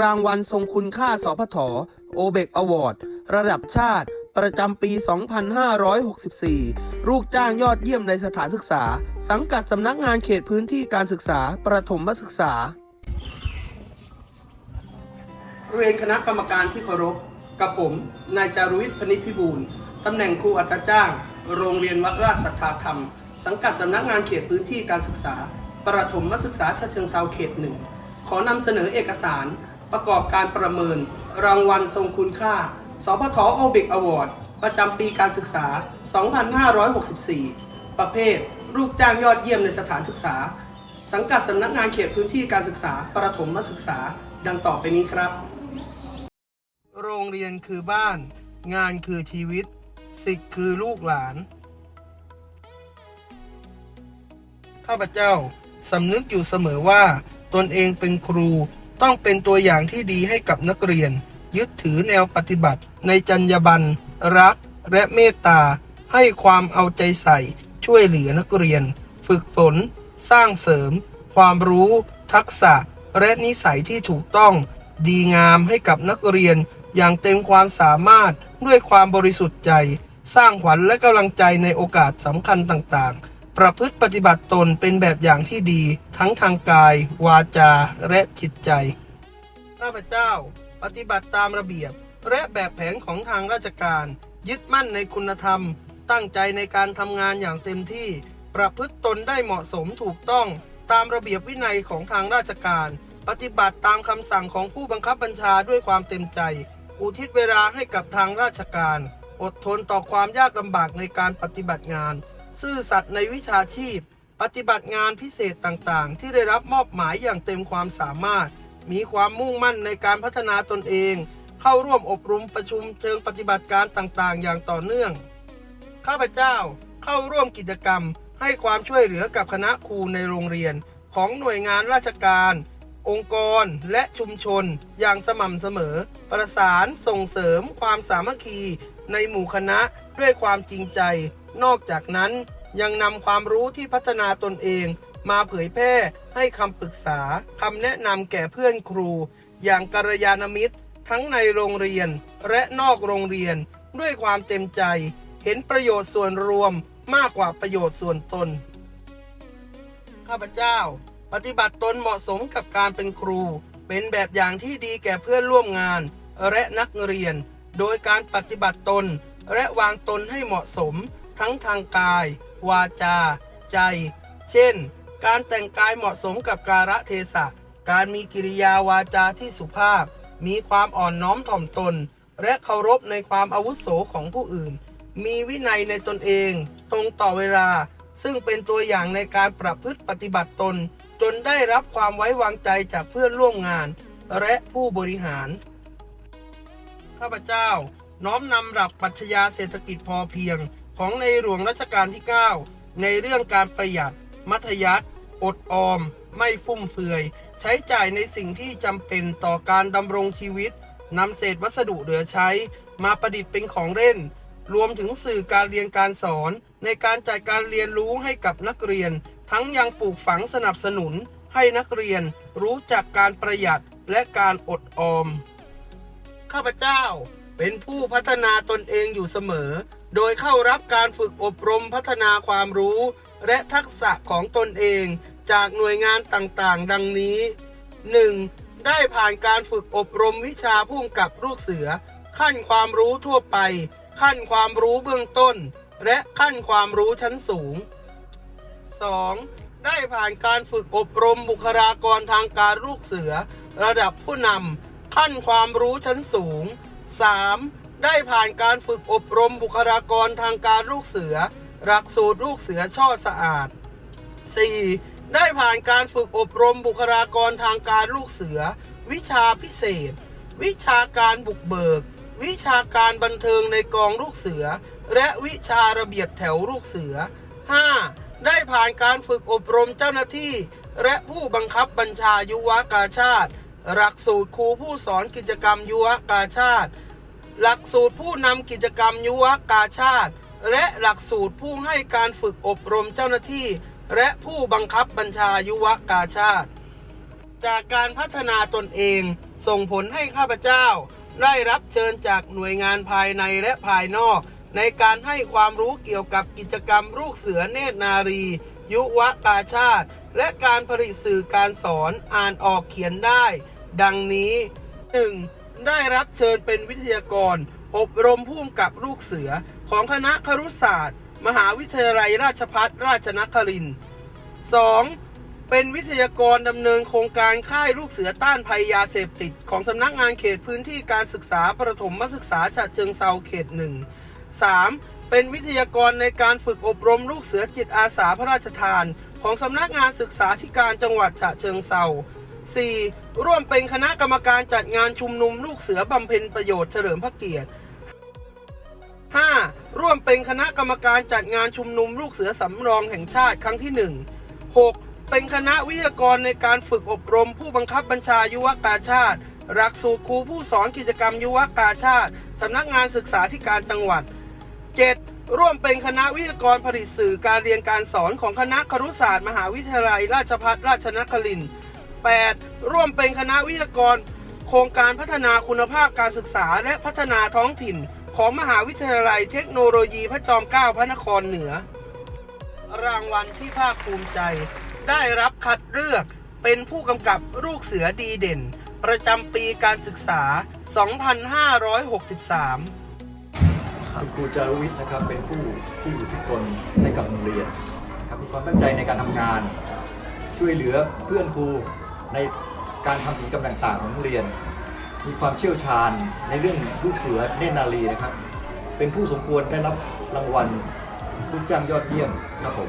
รางวัลทรงคุณค่าสพทโอเบกอวอร์ดระดับชาติ ประจำปี 2564 ลูกจ้างยอดเยี่ยมในสถานศึกษา สังกัดสำนักงานเขตพื้นที่การศึกษา ประถมศึกษา เรียนคณะกรรมการที่เคารพ กับผมนายจารุวิทย์พนิพิบูลตำแหน่งครูอัตราจ้าง โรงเรียนวัดราชสัทธาธรรม สังกัดสำนักงานเขตพื้นที่การศึกษา ประถมศึกษาฉะเชิงเซาเขตหนึ่งขอนำเสนอเอกสาร ประกอบการประเมิน รางวัลทรงคุณค่า สพทโอเบกอวอร์ดประจำปีการศึกษา 2564 ประเภท ลูกจ้างยอดเยี่ยมในสถานศึกษา สังกัดสำนักงานเขตพื้นที่การศึกษา ประถมศึกษา ดังต่อไปนี้ครับ โรงเรียนคือบ้าน งานคือชีวิต สิทธิ์คือลูกหลาน ข้าพเจ้าสำนึกอยู่เสมอว่าตนเองเป็นครู ต้องเป็นตัวอย่างที่ดีให้กับนักเรียน ยึดถือแนวปฏิบัติ ในจรรยาบรรณรัก และเมตตา ให้ความเอาใจใส่ ช่วยเหลือนักเรียน ฝึกฝน สร้างเสริม ความรู้ ทักษะ และนิสัยที่ถูกต้อง ดีงามให้กับนักเรียน อย่างเต็มความสามารถด้วยความบริสุทธิ์ใจ สร้างขวัญและกำลังใจในโอกาสสำคัญต่างๆ ประพฤติปฏิบัติตนเป็นแบบอย่างที่ดีทั้งทางกาย วาจา และจิตใจ ข้าพเจ้า ปฏิบัติตามระเบียบ และแบบแผนของทางราชการ ยึดมั่นในคุณธรรม ตั้งใจในการทำงานอย่างเต็มที่ ประพฤติตนได้เหมาะสมถูกต้อง ตามระเบียบวินัยของทางราชการ ปฏิบัติตามคำสั่งของผู้บังคับบัญชาด้วยความเต็มใจ อุทิศเวลาให้กับทางราชการ อดทนต่อความยากลำบากในการปฏิบัติงาน ซื่อสัตย์ในวิชาชีพ ปฏิบัติงานพิเศษต่างๆ ที่ได้รับมอบหมายอย่างเต็มความสามารถ มีความมุ่งมั่นในการพัฒนาตนเอง เข้าร่วมอบรมประชุมเชิงปฏิบัติการต่างๆ อย่างต่อเนื่อง ข้าพเจ้าเข้าร่วมกิจกรรม ให้ความช่วยเหลือกับคณะครูในโรงเรียน ของหน่วยงานราชการ องค์กรและชุมชน อย่างสม่ำเสมอ ประสานส่งเสริมความสามัคคี ในหมู่คณะด้วยความจริงใจ นอกจากนั้นยังนำความรู้ที่พัฒนาตนเอง มาเผยแพร่ให้คำปรึกษาคำแนะนำแก่เพื่อนครู อย่างกัลยาณมิตร ทั้งในโรงเรียนและนอกโรงเรียนด้วยความเต็มใจ เห็นประโยชน์ส่วนรวมมากกว่าประโยชน์ส่วนตน ข้าพเจ้า ปฏิบัติตนเหมาะสมกับการเป็นครู เป็นแบบอย่างที่ดีแก่เพื่อนร่วมงาน และนักเรียน โดยการปฏิบัติตนและวางตนให้เหมาะสม ทั้งทางกาย วาจา ใจ เช่น การแต่งกายเหมาะสมกับกาลเทศะ การมีกิริยาวาจาที่สุภาพ มีความอ่อนน้อมถ่อมตน และเคารพในความอาวุโสของผู้อื่น มีวินัยในตนเอง ตรงต่อเวลา ซึ่งเป็นตัวอย่างในการประพฤติปฏิบัติตน จนได้รับความไว้วางใจจากเพื่อนร่วมงาน และผู้บริหาร ข้าพเจ้าน้อมนำหลักปรัชญาเศรษฐกิจพอเพียง ของในหลวงรัชกาลที่ 9 ในเรื่องการประหยัด มัธยัติอดออม ไม่ฟุ่มเฟือย ใช้จ่ายในสิ่งที่จำเป็นต่อการดำรงชีวิตนำเศษวัสดุเหลือใช้ มาประดิษฐ์เป็นของเล่น รวมถึงสื่อการเรียนการสอน ในการจัดการเรียนรู้ให้กับนักเรียน ทั้งยังปลูกฝังสนับสนุน ให้นักเรียนรู้จักการประหยัดและการอดออม ข้าพเจ้าเป็นผู้พัฒนาตนเองอยู่เสมอ โดยเข้ารับการฝึกอบรมพัฒนาความรู้ และทักษะของตนเองจากหน่วยงานต่างๆ ดังนี้ 1. ได้ผ่านการฝึกอบรมวิชาผู้กำกับลูกเสือ ขั้นความรู้ทั่วไป ขั้นความรู้เบื้องต้น และขั้นความรู้ชั้นสูง 2. ได้ผ่านการฝึกอบรมบุคลากรทางการลูกเสือ ระดับผู้นำขั้นความรู้ชั้นสูง 3. ได้ผ่านการฝึกอบรมบุคลากรทางการลูกเสือ หลักสูตรลูกเสือช่อสะอาด 4. ได้ผ่านการฝึกอบรมบุคลากรทางการลูกเสือ วิชาพิเศษ วิชาการบุกเบิก วิชาการบันเทิงในกองลูกเสือ และวิชาระเบียบแถวลูกเสือ 5. ได้ผ่านการฝึกอบรมเจ้าหน้าที่ และผู้บังคับบัญชายุวกาชาติ หลักสูตรครูผู้สอนกิจกรรมยุวกาชาติ หลักสูตรผู้นำกิจกรรมยุวกาชาติ และหลักสูตรผู้ให้การฝึกอบรมเจ้าหน้าที่ และผู้บังคับบัญชายุวกาชาติ จากการพัฒนาตนเองส่งผลให้ข้าพเจ้า ได้รับเชิญจากหน่วยงานภายในและภายนอก ในการให้ความรู้เกี่ยวกับกิจกรรมลูกเสือเนตรนารี ยุวกาชาติ และการผลิตสื่อการสอนอ่านออกเขียนได้ ดังนี้ 1. ได้รับเชิญเป็นวิทยากร อบรมผู้กำกับลูกเสือของคณะครุศาสตร์ มหาวิทยาลัยราชภัฏราชนครินทร์ 2. เป็นวิทยากรดำเนินโครงการค่ายลูกเสือต้านภัยยาเสพติด ของสำนักงานเขตพื้นที่การศึกษาประถมศึกษาฉะเชิงเซาเขตหนึ่ง 3. เป็นวิทยากรในการฝึกอบรมลูกเสือจิตอาสาพระราชทาน ของสำนักงานศึกษาธิการจังหวัดฉะเชิงเซา 4. ร่วมเป็นคณะกรรมการจัดงานชุมนุมลูกเสือบำเพ็ญประโยชน์เฉลิมพระเกียรติ 5. ร่วมเป็นคณะกรรมการจัดงานชุมนุมลูกเสือสำรองแห่งชาติครั้งที่ 1 6. เป็นคณะวิทยากรในการฝึกอบรมผู้บังคับบัญชายุวกาชาติ หลักสูตรครูผู้สอนกิจกรรมยุวกาชาติสำนักงานศึกษาธิการจังหวัด 7. ร่วมเป็นคณะวิทยากรผลิตสื่อการเรียนการสอนของคณะครุศาสตร์ มหาวิทยาลัย ราชภัฏราชนครินทร์ 8. ร่วมเป็นคณะวิทยากร โครงการพัฒนาคุณภาพการศึกษาและพัฒนาท้องถิ่น ของมหาวิทยาลัยเทคโนโลยีพระจอมเกล้าพระนครเหนือ รางวัลที่ภาคภูมิใจ ได้รับคัดเลือกเป็นผู้กำกับลูกเสือดีเด่น ประจำปีการศึกษา 2563คุณครูจารุวิทย์นะครับเป็นผู้ที่อยู่ทุกตนให้กับโรงเรียนครับมีความตั้งใจในการทำงาน ช่วยเหลือเพื่อนครู ในการทำกิจกรรมต่าง ๆ ของโรงเรียน มีความเชี่ยวชาญในเรื่องลูกเสือเนตรนารีนะครับ เป็นผู้สมควรได้รับรางวัลลูกจ้างยอดเยี่ยมครับผม